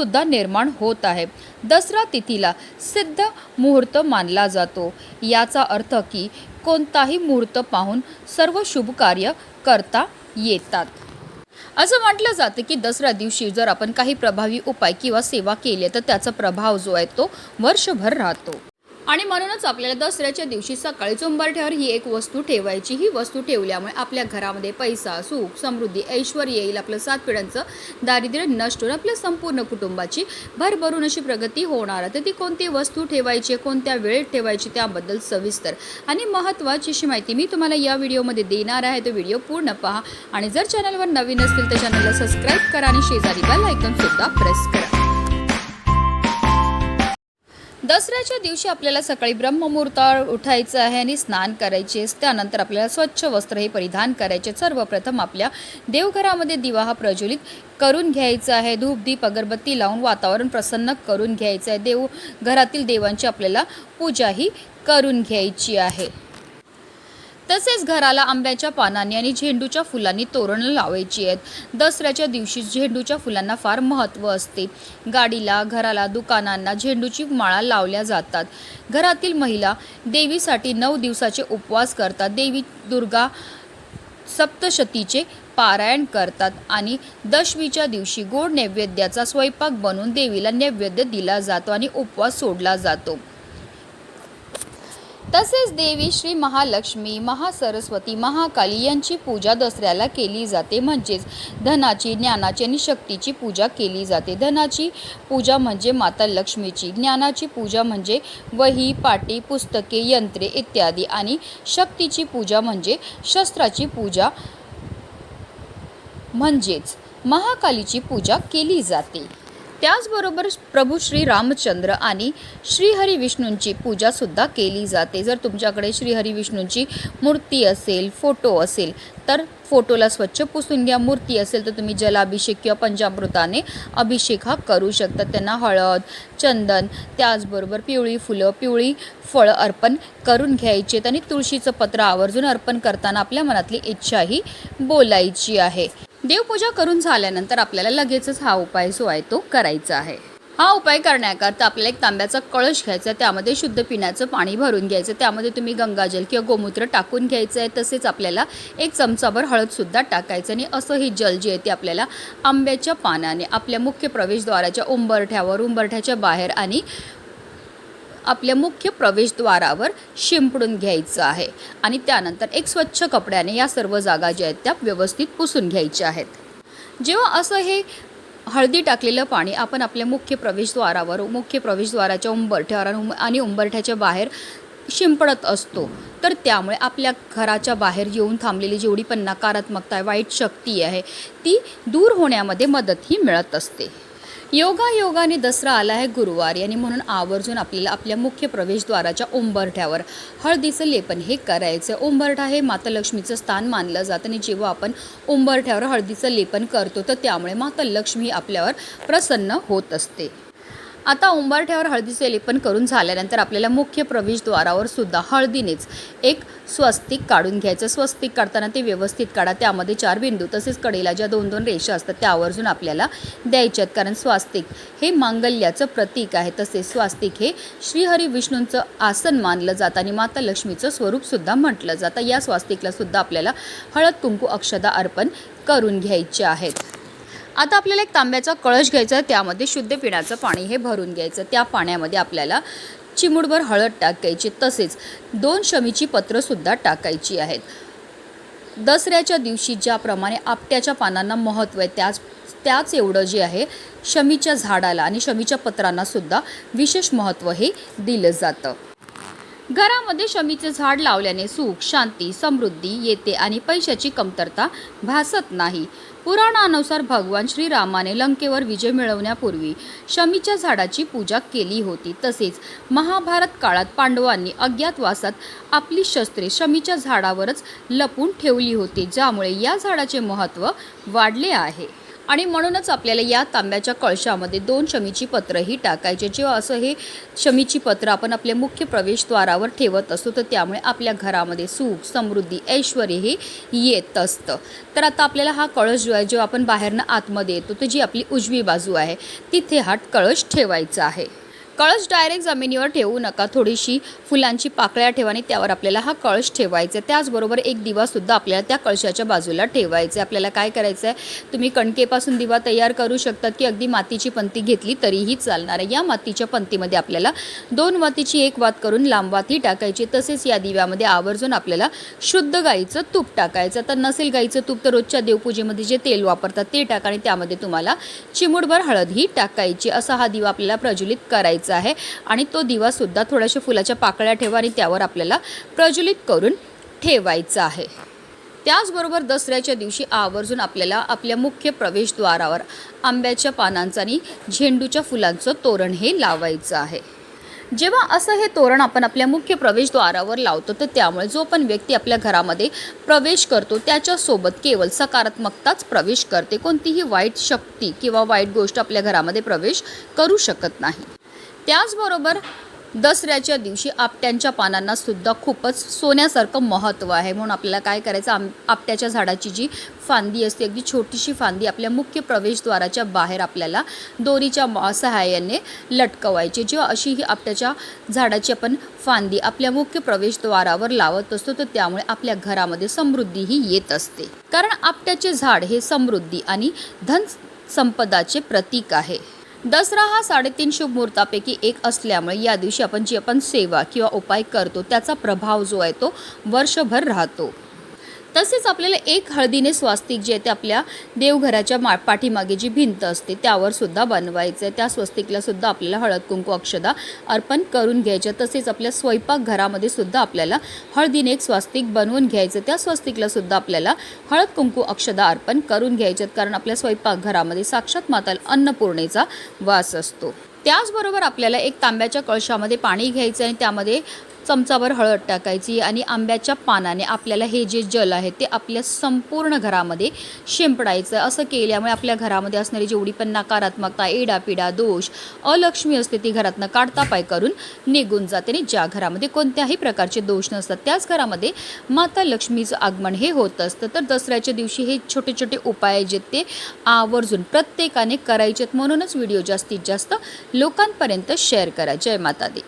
सुद्धा निर्माण होत आहे. दसरा तिथीला सिद्ध मुहूर्त मानला जातो. याचा अर्थ की कोणताही मुहूर्त पाहून सर्व शुभ कार्य करता येतात. असं म्हटलं जातं की दसऱ्या दिवशी जर आपण काही प्रभावी उपाय किंवा सेवा केली तर त्याचा प्रभाव जो आहे तो वर्षभर राहतो. आणि म्हणूनच आपल्याला दसऱ्याच्या दिवशी सकाळी चुंबरठ्यावर ही एक वस्तू ठेवायची. ही वस्तू ठेवल्यामुळे आपल्या घरामध्ये पैसा सुख समृद्धी ऐश्वर येईल. आपलं सात पिढ्यांचं दारिद्र्य नष्ट होऊन आपल्या संपूर्ण कुटुंबाची भरभरून अशी प्रगती होणार तर ती कोणती वस्तू ठेवायची कोणत्या वेळेत ठेवायची त्याबद्दल सविस्तर आणि महत्त्वाची अशी माहिती मी तुम्हाला या व्हिडिओमध्ये देणार आहे. तो व्हिडिओ पूर्ण पहा आणि जर चॅनलवर नवीन असतील तर चॅनलला सबस्क्राईब करा आणि शेजारी बेल आयकॉन सुद्धा प्रेस करा. दसऱ्याच्या दिवशी आपल्याला सकाळी ब्रह्ममुहूर्तावर उठायचं आहे आणि स्नान करायचे त्यानंतर आपल्याला स्वच्छ वस्त्र हे परिधान करायचे. सर्वप्रथम आपल्या देवघरामध्ये दिवा हा प्रज्वलित करून घ्यायचा आहे. धूप दीप अगरबत्ती लावून वातावरण प्रसन्न करून घ्यायचं आहे. देव घरातील देवांची आपल्याला पूजाही करून घ्यायची आहे. तसेच घराला आंब्याच्या पानांनी आणि झेंडूच्या फुलांनी तोरण लावायची आहेत. दसऱ्याच्या दिवशी झेंडूच्या फुलांना फार महत्त्व असते. गाडीला घराला दुकानांना झेंडूची माळा लावल्या जातात. घरातील महिला देवीसाठी नऊ दिवसाचे उपवास करतात. देवी दुर्गा सप्तशतीचे पारायण करतात आणि दशमीच्या दिवशी गोड नैवेद्याचा स्वयंपाक बनवून देवीला नैवेद्य दिला जातो आणि उपवास सोडला जातो. तसेच देवी श्री महालक्ष्मी महासरस्वती महाकाली यांची पूजा दसऱ्याला केली जाते. म्हणजेच धनाची ज्ञानाची आणि शक्तीची पूजा केली जाते. धनाची पूजा म्हणजे माता लक्ष्मीची ज्ञानाची पूजा म्हणजे वही पाटी पुस्तके यंत्रे इत्यादी आणि शक्तीची पूजा म्हणजे शस्त्राची पूजा म्हणजेच महाकालीची पूजा केली जाते. त्याचबरोबर प्रभू श्री रामचंद्र आणि श्रीहरी विष्णूंची पूजासुद्धा केली जाते. जर तुमच्याकडे श्रीहरी विष्णूंची मूर्ती असेल फोटो असेल तर फोटोला स्वच्छ पुसून घ्या. मूर्ती असेल तर तुम्ही जलाभिषेक किंवा पंचामृताने अभिषेक हा करू शकता. त्यांना हळद चंदन त्याचबरोबर पिवळी फुलं पिवळी फळं अर्पण करून घ्यायची आहेत. आणि तुळशीचं पत्र आवर्जून अर्पण करताना आपल्या मनातली इच्छाही बोलायची आहे. देवपूजा करून झाल्यानंतर आपल्याला लगेचच हा उपाय जो आहे तो करायचा आहे. हा उपाय करण्याकरता आपल्याला एक तांब्याचा कळश घ्यायचा आहे त्यामध्ये शुद्ध पिण्याचं पाणी भरून घ्यायचं त्यामध्ये तुम्ही गंगाजल किंवा गोमूत्र टाकून घ्यायचं आहे तसेच आपल्याला एक चमचाभर हळदसुद्धा टाकायचं आणि असं हे जल जे आहे ते आपल्याला आंब्याच्या पानाने आपल्या मुख्य प्रवेशद्वाराच्या उंबरठ्यावर उंबरठ्याच्या बाहेर आणि आपल्या मुख्य प्रवेशद्वारावर शिंपडून घ्यायचं आहे. आणि त्यानंतर एक स्वच्छ कपड्याने या सर्व जागा ज्या आहेत त्या व्यवस्थित पुसून घ्यायच्या आहेत. जेव्हा असं हे हळदी टाकलेलं पाणी आपण आपल्या मुख्य प्रवेशद्वारावर मुख्य प्रवेशद्वाराच्या उंबरठ्यावर आणि आणि उंबरठ्याच्या बाहेर शिंपडत असतो तर त्यामुळे आपल्या घराच्या बाहेर येऊन थांबलेली जेवढी पण नकारात्मकता आहे वाईट शक्ती आहे ती दूर होण्यामध्ये मदतही मिळत असते. योगा योगाने दसरा आला आहे गुरुवार. आणि म्हणून आवर्जून आपल्याला आपल्या मुख्य प्रवेशद्वाराच्या उंबरठ्यावर हळदीचं लेपन हे करायचं उंबरठा हे माता लक्ष्मीचं स्थान मानलं जातं आणि जेव्हा आपण उंबरठ्यावर हळदीचं लेपन करतो तर त्यामुळे माता लक्ष्मी आपल्यावर प्रसन्न होत असते. आता उंबरठ्यावर हळदीचे लेपन करून झाल्यानंतर आपल्याला मुख्य प्रवेशद्वारावर सुद्धा हळदीनेच एक स्वस्तिक काढून घ्यायचं. स्वस्तिक काढताना ते व्यवस्थित काढा. त्यामध्ये चार बिंदू तसेच कडेला ज्या दोन दोन रेषा असतात त्या आवर्जून आपल्याला द्यायच्यात. कारण स्वास्तिक हे मांगल्याचं प्रतीक आहे. तसेच स्वास्तिक हे श्रीहरी विष्णूंचं आसन मानलं जातं आणि माता लक्ष्मीचं स्वरूपसुद्धा म्हटलं जातं. या स्वास्तिकला सुद्धा आपल्याला हळद कुंकू अक्षदा अर्पण करून घ्यायचे आहेत. आता आपल्याला एक तांब्याचा कळश घ्यायचा आहे. त्यामध्ये शुद्ध पिण्याचं पाणी हे भरून घ्यायचं. त्या पाण्यामध्ये आपल्याला चिमुडभर हळद टाकायची. तसेच दोन शमीची पत्रंसुद्धा टाकायची आहेत. दसऱ्याच्या दिवशी ज्याप्रमाणे आपट्याच्या पानांना महत्त्व आहे त्याच त्याच एवढं जे आहे शमीच्या झाडाला आणि शमीच्या पत्रांना सुद्धा विशेष महत्त्व हे दिलं जातं. घरामध्ये शमीचे झाड लावल्याने सुख शांती समृद्धी येते आणि पैशाची कमतरता भासत नाही. पुराणानुसार भगवान श्रीरामाने लंकेवर विजय मिळवण्यापूर्वी शमीच्या झाडाची पूजा केली होती. तसेच महाभारत काळात पांडवांनी अज्ञातवासात आपली शस्त्रे शमीच्या झाडावरच लपून ठेवली होती ज्यामुळे या झाडाचे महत्त्व वाढले आहे. आणि म्हणूनच आपल्याला या तांब्याच्या कळशामध्ये दोन शमीची पत्रंही टाकायचे जेव्हा असं हे शमीची पत्र आपण आपल्या मुख्य प्रवेशद्वारावर ठेवत असतो तर त्यामुळे आपल्या घरामध्ये सुख समृद्धी ऐश्वर हे येत असतं. तर आता आपल्याला हा कळश जो आहे जेव्हा आपण बाहेरनं आतमध्ये येतो तर जी आपली उजवी बाजू आहे तिथे हा कळश ठेवायचा आहे. कळश डायरेक्ट जमिनीवर ठेवू नका. थोडीशी फुलांची पाकळ्या ठेवा आणि त्यावर आपल्याला हा कळश ठेवायचा आहे. त्याचबरोबर एक दिवासुद्धा आपल्याला त्या कळशाच्या बाजूला ठेवायचा आहे. आपल्याला काय करायचं आहे? तुम्ही कणकेपासून दिवा तयार करू शकतात की अगदी मातीची पंती घेतली तरीही चालणार आहे. या मातीच्या पंतीमध्ये आपल्याला दोन वातीची एक वात करून लांब वाती टाकायची. तसेच या दिव्यामध्ये आवर्जून आपल्याला शुद्ध गाईचं तूप टाकायचं तर नसेल गाईचं तूप तर रोजच्या देवपूजेमध्ये जे तेल वापरतात ते टाका आणि त्यामध्ये तुम्हाला चिमुडभर हळदही टाकायची. असा हा दिवा आपल्याला प्रज्वलित करायचा आहे आणि तो दिवा सुद्धा थोड्याशा फुलाच्या पाकळ्या ठेवा आणि त्यावर आपल्याला प्रज्वलित करून ठेवायचा आहे. त्याचबरोबर दसऱ्याच्या दिवशी आवर्जून आपल्याला आपल्या मुख्य प्रवेशद्वारावर आंब्याच्या पानांचं आणि झेंडूच्या फुलांचं तोरण हे लावायचं आहे. जेव्हा असं हे तोरण आपण आपल्या मुख्य प्रवेशद्वारावर लावतो तर त्यामुळे जो पण व्यक्ती आपल्या घरामध्ये प्रवेश करतो त्याच्यासोबत केवळ सकारात्मकताच प्रवेश करते. कोणतीही वाईट शक्ती किंवा वाईट गोष्ट आपल्या घरामध्ये प्रवेश करू शकत नाही. त्याचबरोबर दसऱ्याच्या दिवशी आपट्यांच्या पानांना सुद्धा खूपच सोन्यासारखं महत्त्व आहे. म्हणून आपल्याला काय करायचं? आम आपट्याच्या झाडाची जी फांदी असते अगदी छोटीशी फांदी आपल्या मुख्य प्रवेशद्वाराच्या बाहेर आपल्याला दोरीच्या सहाय्याने लटकवायची. जेव्हा अशी ही आपट्याच्या झाडाची आपण फांदी आपल्या मुख्य प्रवेशद्वारावर लावत असतो तर त्यामुळे आपल्या घरामध्ये समृद्धीही येत असते. कारण आपट्याचे झाड हे समृद्धी आणि धन संपदाचे प्रतीक आहे. दसरा हा साडेतीन शुभ मुहूर्तापैकी एक असल्यामुळे या दिवशी आपण जी आपण सेवा किंवा उपाय करतो त्याचा प्रभाव जो आहे तो वर्षभर राहतो. तसेच आपल्याला एक हळदीने स्वास्तिक जे आहे ते आपल्या देवघराच्या मा पाठीमागे जी भिंत असते त्यावर सुद्धा बनवायचं आहे. त्या स्वस्तिकला सुद्धा आपल्याला हळद कुंकू अक्षदा अर्पण करून घ्यायच्या तसेच आपल्या स्वयंपाकघरामध्ये सुद्धा आपल्याला हळदीने एक स्वास्तिक बनवून घ्यायचं त्या स्वस्तिकला सुद्धा आपल्याला हळद कुंकू अक्षदा अर्पण करून घ्यायच्यात कारण आपल्या स्वयंपाकघरामध्ये साक्षात माता अन्नपूर्णेचा वास असतो. त्याचबरोबर आपल्याला एक तांब्याच्या कळशामध्ये पाणी घ्यायचं आणि त्यामध्ये चमचाभर हळद टाकायची आणि आंब्याच्या पानाने आपल्याला हे जे जल आहे ते आपल्या संपूर्ण घरामध्ये शिंपडायचं. असं केल्यामुळे आपल्या घरामध्ये असणारी जेवढी पण नकारात्मकता एडापिडा दोष अलक्ष्मी असते ती घरातनं काढतापाय करून निघून जाते आणि ज्या घरामध्ये कोणत्याही प्रकारचे दोष नसतात त्याच घरामध्ये माता लक्ष्मीचं आगमन हे होत असतं. तर दसऱ्याच्या दिवशी हे छोटे छोटे उपाय जे ते आवर्जून प्रत्येकाने करायचेत म्हणूनच व्हिडिओ जास्तीत जास्त लोकांपर्यंत शेअर करा. जय माता दी.